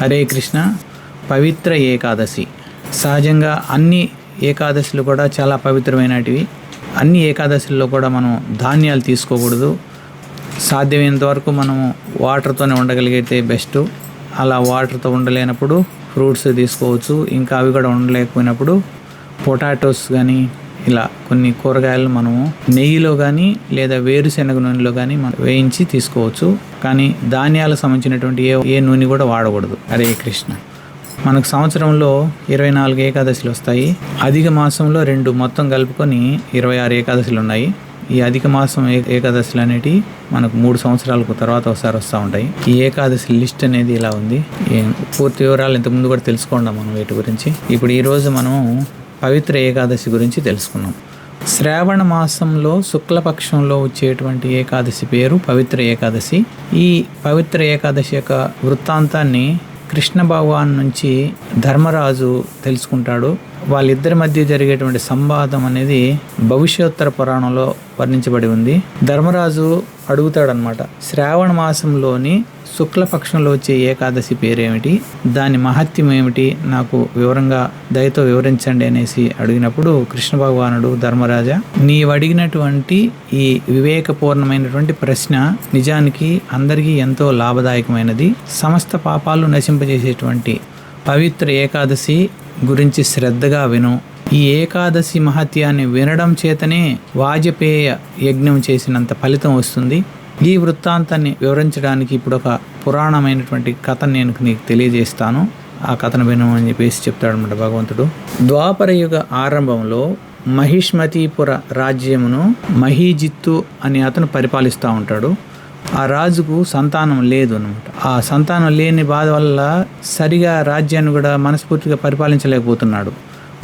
హరే కృష్ణ పవిత్ర ఏకాదశి. సహజంగా అన్ని ఏకాదశులు కూడా చాలా పవిత్రమైనటివి. అన్ని ఏకాదశుల్లో కూడా మనం ధాన్యాలు తీసుకోకూడదు. సాధ్యమైనంత వరకు మనము వాటర్తోనే ఉండగలిగితే బెస్ట్. అలా వాటర్తో ఉండలేనప్పుడు ఫ్రూట్స్ తీసుకోవచ్చు. ఇంకా అవి కూడా ఉండలేకపోయినప్పుడు పొటాటోస్ కానీ ఇలా కొన్ని కూరగాయలు మనము నెయ్యిలో కానీ లేదా వేరుశెనగ నూనెలో కానీ మనం వేయించి తీసుకోవచ్చు. కానీ ధాన్యాలకు సంబంధించినటువంటి ఏ ఏ నూనె కూడా వాడకూడదు. హరే కృష్ణ. మనకు సంవత్సరంలో ఇరవై నాలుగు ఏకాదశులు వస్తాయి. అధిక మాసంలో రెండు మొత్తం కలుపుకొని ఇరవై ఆరు ఏకాదశులు ఉన్నాయి. ఈ అధిక మాసం ఏ- ఏకాదశులు అనేటివి మనకు మూడు సంవత్సరాలకు తర్వాత ఒకసారి వస్తూ ఉంటాయి. ఈ ఏకాదశి లిస్ట్ అనేది ఇలా ఉంది. పూర్తి వివరాలు ఇంతకుముందు కూడా తెలుసుకున్నాం మనం వీటి గురించి. ఇప్పుడు ఈరోజు మనం పవిత్ర ఏకాదశి గురించి తెలుసుకున్నాం. శ్రావణ మాసంలో శుక్లపక్షంలో వచ్చేటువంటి ఏకాదశి పేరు పవిత్ర ఏకాదశి. ఈ పవిత్ర ఏకాదశి యొక్క వృత్తాంతాన్ని కృష్ణ భగవాన్ నుంచి ధర్మరాజు తెలుసుకుంటాడు. వాళ్ళిద్దరి మధ్య జరిగేటువంటి సంవాదం అనేది భవిష్యోత్తర పురాణంలో వర్ణించబడి ఉంది. ధర్మరాజు అడుగుతాడనమాట శ్రావణ మాసంలోని శుక్లపక్షంలో వచ్చే ఏకాదశి పేరేమిటి? దాని మహత్యం ఏమిటి? నాకు వివరంగా దయతో వివరించండి అనేసి అడిగినప్పుడు కృష్ణ భగవానుడు ధర్మరాజా నీవు అడిగినటువంటి ఈ వివేకపూర్ణమైనటువంటి ప్రశ్న నిజానికి అందరికీ ఎంతో లాభదాయకమైనది. సమస్త పాపాలు నశింపజేసేటువంటి పవిత్ర ఏకాదశి గురించి శ్రద్ధగా విను. ఈ ఏకాదశి మహత్యాన్ని వినడం చేతనే వాజపేయ యజ్ఞం చేసినంత ఫలితం వస్తుంది. ఈ వృత్తాంతాన్ని వివరించడానికి ఇప్పుడు ఒక పురాణమైనటువంటి కథ నేను నీకు తెలియజేస్తాను. ఆ కథను విను అని చెప్పేసి చెప్తాడనమాట భగవంతుడు. ద్వాపర యుగ ఆరంభంలో మహిష్మతీపుర రాజ్యమును మహీజిత్తు అనే అతను పరిపాలిస్తూ ఉంటాడు. ఆ రాజుకు సంతానం లేదు అనమాట ఆ సంతానం లేని బాధ వల్ల సరిగా రాజ్యాన్ని కూడా మనస్ఫూర్తిగా పరిపాలించలేకపోతున్నాడు.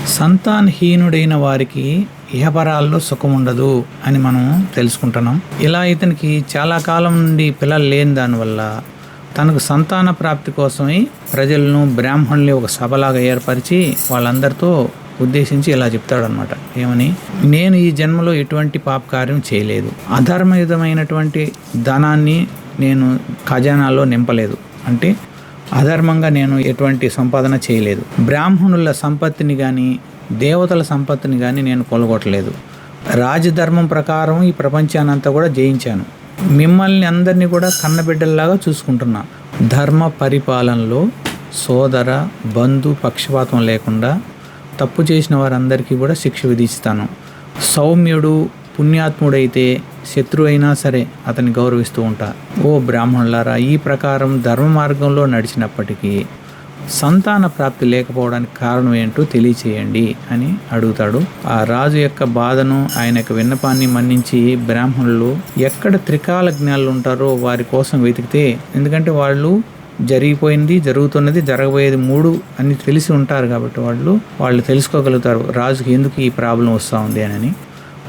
సంతానహీనుడైన వారికి ఇహపరాల్లో సుఖం ఉండదు అని మనం తెలుసుకుంటున్నాం. ఇలా ఇతనికి చాలా కాలం నుండి పిల్లలు లేని దానివల్ల తనకు సంతాన ప్రాప్తి కోసమై ప్రజలను బ్రాహ్మణుల్ని ఒక సభలాగా ఏర్పరిచి వాళ్ళందరితో ఉద్దేశించి ఇలా చెప్తాడనమాట ఏమని? నేను ఈ జన్మలో ఎటువంటి పాప కార్యం చేయలేదు. అధర్మయుతమైనటువంటి ధనాన్ని నేను ఖజానాలో నింపలేదు. అంటే అధర్మంగా నేను ఎటువంటి సంపాదన చేయలేదు. బ్రాహ్మణుల సంపత్తిని కానీ దేవతల సంపత్తిని కానీ నేను కొలగొట్టలేదు. రాజధర్మం ప్రకారం ఈ ప్రపంచానంతా కూడా జయించాను. మిమ్మల్ని అందరినీ కూడా కన్నబిడ్డల్లాగా చూసుకుంటున్నా. ధర్మ పరిపాలనలో సోదర బంధు పక్షపాతం లేకుండా తప్పు చేసిన వారందరికీ కూడా శిక్ష విధిస్తాను. సౌమ్యుడు పుణ్యాత్ముడైతే శత్రు అయినా సరే అతన్ని గౌరవిస్తూ ఉంటా. ఓ బ్రాహ్మణులారా ఈ ప్రకారం ధర్మ మార్గంలో నడిచినప్పటికీ సంతాన ప్రాప్తి లేకపోవడానికి కారణం ఏంటో తెలియచేయండి అని అడుగుతాడు. ఆ రాజు యొక్క బాధను ఆయన యొక్క విన్నపాన్ని మన్నించి బ్రాహ్మణులు ఎక్కడ త్రికాల జ్ఞానులు ఉంటారో వారి కోసం వెతికితే ఎందుకంటే వాళ్ళు జరిగిపోయింది జరుగుతున్నది జరగబోయేది మూడు అని తెలిసి ఉంటారు కాబట్టి వాళ్ళు. వాళ్ళు తెలుసుకోగలుగుతారు రాజుకి ఎందుకు ఈ ప్రాబ్లం వస్తూ ఉంది అని.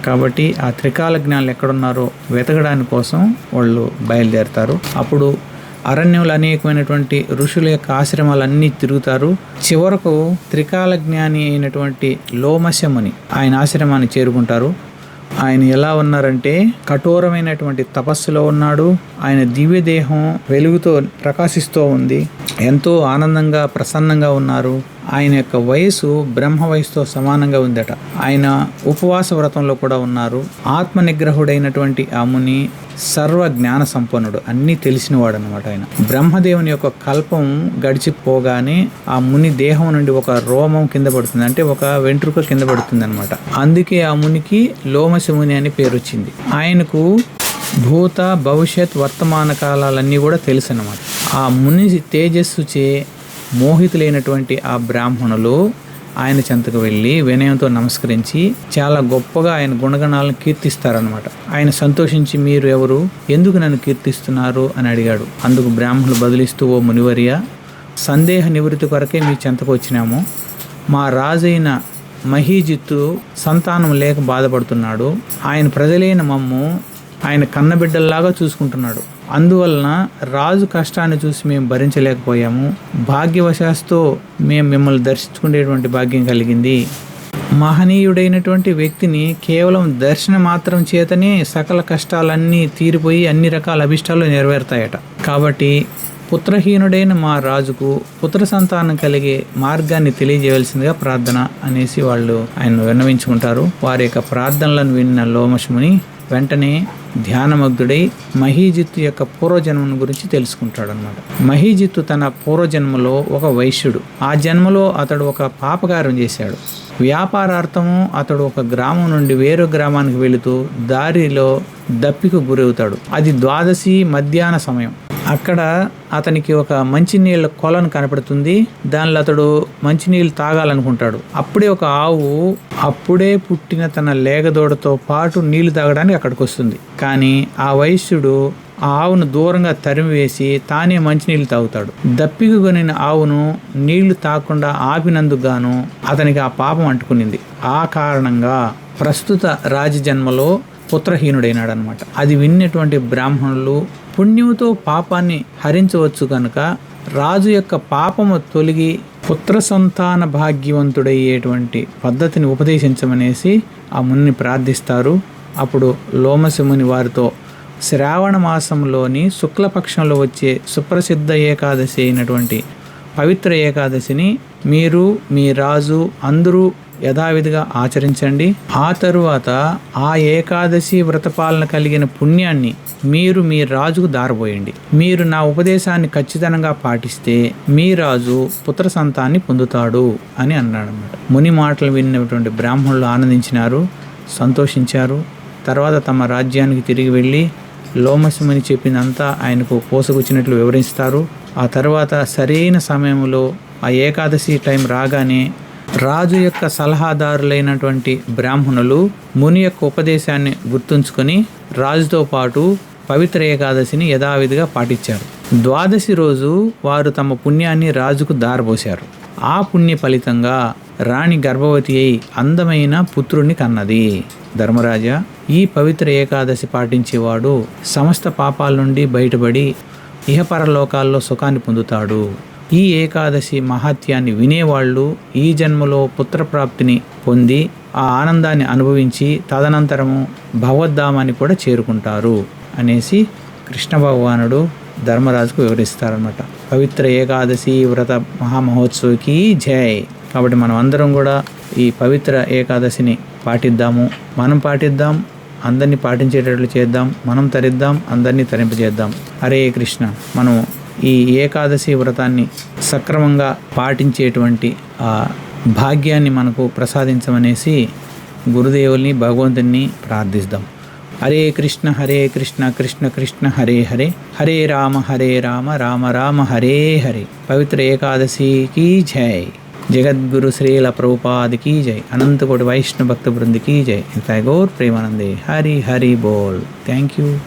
కాబట్టి ఆ త్రికాల జ్ఞానులు ఎక్కడున్నారో వెతకడానికి కోసం వాళ్ళు బయలుదేరతారు. అప్పుడు అరణ్యంలో అనేకమైనటువంటి ఋషుల యొక్క ఆశ్రమాలన్నీ తిరుగుతారు. చివరకు త్రికాల జ్ఞాని అయినటువంటి లోమశముని ఆయన ఆశ్రమాన్ని చేరుకుంటారు. ఆయన ఎలా ఉన్నారంటే కఠోరమైనటువంటి తపస్సులో ఉన్నాడు. ఆయన దివ్య దేహం వెలుగుతో ప్రకాశిస్తూ ఉంది. ఎంతో ఆనందంగా ప్రసన్నంగా ఉన్నారు. ఆయన యొక్క వయసు బ్రహ్మ వయసుతో సమానంగా ఉందట. ఆయన ఉపవాస వ్రతంలో కూడా ఉన్నారు. ఆత్మ నిగ్రహుడైనటువంటి ఆ ముని సర్వ జ్ఞాన సంపన్నుడు. అన్నీ తెలిసినవాడు అనమాట ఆయన. బ్రహ్మదేవుని యొక్క కల్పం గడిచిపోగానే ఆ ముని దేహం నుండి ఒక రోమం కింద పడుతుంది. అంటే ఒక వెంట్రుక కింద పడుతుంది అనమాట అందుకే ఆ మునికి లోమశముని అని పేరు వచ్చింది ఆయనకు భూత భవిష్యత్ వర్తమాన కాలాలన్నీ కూడా తెలుసు అనమాట ఆ ముని తేజస్సుచే మోహితులైనటువంటి ఆ బ్రాహ్మణులు ఆయన చెంతకు వెళ్ళి వినయంతో నమస్కరించి చాలా గొప్పగా ఆయన గుణగణాలను కీర్తిస్తారనమాట ఆయన సంతోషించి మీరు ఎవరు? ఎందుకు నన్ను కీర్తిస్తున్నారు? అని అడిగాడు. అందుకు బ్రాహ్మణులు బదిలిస్తూ ఓ మునివర్య సందేహ నివృత్తి కొరకే మీ చెంతకు వచ్చినాము. మా రాజైన మహీజిత్తు సంతానం లేక బాధపడుతున్నాడు. ఆయన ప్రజలైన మమ్ము ఆయన కన్నబిడ్డల్లాగా చూసుకుంటున్నాడు. అందువలన రాజు కష్టాన్ని చూసి మేము భరించలేకపోయాము. భాగ్యవశాస్తో మేము మిమ్మల్ని దర్శించుకునేటువంటి భాగ్యం కలిగింది. మహనీయుడైనటువంటి వ్యక్తిని కేవలం దర్శన మాత్రం చేతనే సకల కష్టాలన్నీ తీరిపోయి అన్ని రకాల అభిష్టాలు నెరవేరుతాయట. కాబట్టి పుత్రహీనుడైన మా రాజుకు పుత్ర సంతానం కలిగే మార్గాన్ని తెలియజేయవలసిందిగా ప్రార్థన అనేసి వాళ్ళు ఆయన విన్నవించుకుంటారు. వారి యొక్క ప్రార్థనలను విన్న లోమశముని వెంటనే ధ్యానమగ్ధుడై మహీజిత్తు యొక్క పూర్వజన్మను గురించి తెలుసుకుంటాడు అనమాట మహీజిత్తు తన పూర్వజన్మలో ఒక వైశ్యుడు. ఆ జన్మలో అతడు ఒక పాపకారం చేశాడు. వ్యాపారార్థము అతడు ఒక గ్రామం నుండి వేరే గ్రామానికి వెళుతూ దారిలో దప్పికు గురవుతాడు. అది ద్వాదశి మధ్యాహ్న సమయం. అక్కడ అతనికి ఒక మంచినీళ్ళ కొలను కనపడుతుంది. దానిలో అతడు మంచినీళ్ళు తాగాలనుకుంటాడు. అప్పుడే ఒక ఆవు అప్పుడే పుట్టిన తన లేగదోడతో పాటు నీళ్ళు తాగడానికి అక్కడికి వస్తుంది. కానీ ఆ వైశ్యుడు ఆ ఆవును దూరంగా తరిమివేసి తానే మంచినీళ్ళు తాగుతాడు. దప్పికి కొనిన ఆవును నీళ్ళు తాగకుండా ఆపినందుకు గాను అతనికి ఆ పాపం అంటుకునింది. ఆ కారణంగా ప్రస్తుత రాజజన్మలో పుత్రహీనుడైనాడనమాట అది విన్నటువంటి బ్రాహ్మణులు పుణ్యముతో పాపాన్ని హరించవచ్చు కనుక రాజు యొక్క పాపము తొలగి పుత్ర సంతాన భాగ్యవంతుడయ్యేటువంటి పద్ధతిని ఉపదేశించమనేసి ఆ ముని ప్రార్థిస్తారు. అప్పుడు లోమశముని వారితో శ్రావణ మాసంలోని శుక్లపక్షంలో వచ్చే సుప్రసిద్ధ ఏకాదశి అయినటువంటి పవిత్ర ఏకాదశిని మీరు మీ రాజు అందరూ యథావిధిగా ఆచరించండి. ఆ తరువాత ఆ ఏకాదశి వ్రతపాలన కలిగిన పుణ్యాన్ని మీరు మీ రాజుకు దారబోయండి. మీరు నా ఉపదేశాన్ని ఖచ్చితంగా పాటిస్తే మీ రాజు పుత్ర సంతాన్ని పొందుతాడు అని అన్నాడన్నమాట. ముని మాటలు విన్నటువంటి బ్రాహ్మణులు ఆనందించినారు సంతోషించారు. తర్వాత తమ రాజ్యానికి తిరిగి వెళ్ళి లోమసమని చెప్పిందంతా ఆయనకు పోసగుచ్చినట్లు వివరిస్తారు. ఆ తర్వాత సరైన సమయంలో ఆ ఏకాదశి టైం రాగానే రాజు యొక్క సలహాదారులైనటువంటి బ్రాహ్మణులు ముని యొక్క ఉపదేశాన్ని గుర్తుంచుకొని రాజుతో పాటు పవిత్ర ఏకాదశిని యథావిధిగా పాటించారు. ద్వాదశి రోజు వారు తమ పుణ్యాన్ని రాజుకు దారబోశారు. ఆ పుణ్య ఫలితంగా రాణి గర్భవతి అయి అందమైన పుత్రుణ్ణి కన్నది. ధర్మరాజా ఈ పవిత్ర ఏకాదశి పాటించేవాడు సమస్త పాపాల నుండి బయటపడి ఇహపరలోకాల్లో సుఖాన్ని పొందుతాడు. ఈ ఏకాదశి మహాత్యాన్ని వినేవాళ్ళు ఈ జన్మలో పుత్రప్రాప్తిని పొంది ఆ ఆనందాన్ని అనుభవించి తదనంతరము భగవద్ధామాన్ని కూడా చేరుకుంటారు అనేసి కృష్ణ భగవానుడు ధర్మరాజుకు వివరిస్తారనమాట పవిత్ర ఏకాదశి వ్రత మహామహోత్సవకి జయ్ కాబట్టి మనం అందరం కూడా ఈ పవిత్ర ఏకాదశిని పాటిద్దాము. మనం పాటిద్దాం అందరినీ పాటించేటట్లు చేద్దాం మనం తరిద్దాం అందరినీ తరింపజేద్దాం. హరే కృష్ణ. మనం ఈ ఏకాదశి వ్రతాన్ని సక్రమంగా పాటించేటువంటి ఆ భాగ్యాన్ని మనకు ప్రసాదించమనేసి గురుదేవుల్ని భగవంతుని ప్రార్థిస్తాం. హరే కృష్ణ హరే కృష్ణ కృష్ణ కృష్ణ హరే హరే. హరే రామ హరే రామ రామ రామ హరే హరే. పవిత్ర ఏకాదశికి జై. జగద్గురు శ్రీల ప్రభుపాదికి జై. అనంతకోటి వైష్ణవ భక్త బృందికి జై. టైగోర్ ప్రేమానందే. హరి హరి బోల్. Thank you.